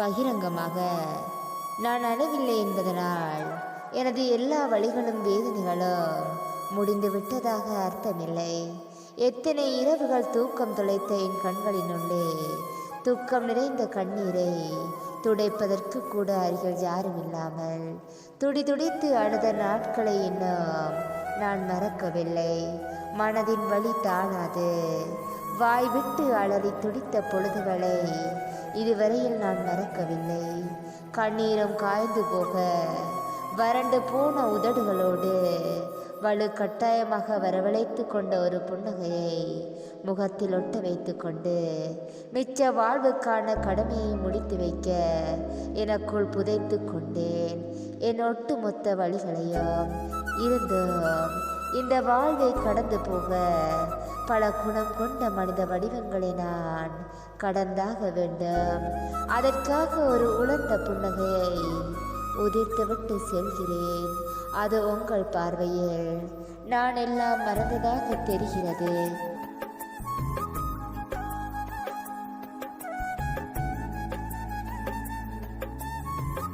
பகிரங்கமாக நான் அழவில்லை என்பதனால் எனது எல்லா வழிகளும் வேதனைகளும் முடிந்து விட்டதாக அர்த்தமில்லை. எத்தனை இரவுகள் தூக்கம் துளைத்த என் கண்களினுள்ளே துக்கம் நிறைந்த கண்ணீரை துடைப்பதற்கு கூட அருகில் யாரும் இல்லாமல் துடி துடித்து அழுத நாட்களை இன்னும் நான் மறக்கவில்லை. மனதின் வழி தானாது. வாய் விட்டு அலறி துடித்த பொழுதுகளை இதுவரையில் நான் மறக்கவில்லை. கண்ணீரும் காய்ந்து போக வறண்டு போன உதடுகளோடு வலு கட்டாயமாக வரவழைத்து கொண்ட ஒரு புன்னகையை முகத்தில் ஒட்ட வைத்து கொண்டு மிச்ச வாழ்வுக்கான கடமையை முடித்து வைக்க எனக்குள் புதைத்து கொண்டேன். என் ஒட்டுமொத்த வழிகளையும் இருந்தும் இந்த வாழ்வை கடந்து போக பல குணம் கொண்ட மனித வடிவங்களை நான் கடந்தாக வேண்டும். அதற்காக ஒரு உலர்ந்த புன்னகையை உதிர்த்துவிட்டு செல்கிறேன். அது உங்கள் பார்வையில். நான் எல்லாம் மறந்ததாக தெரிகிறது.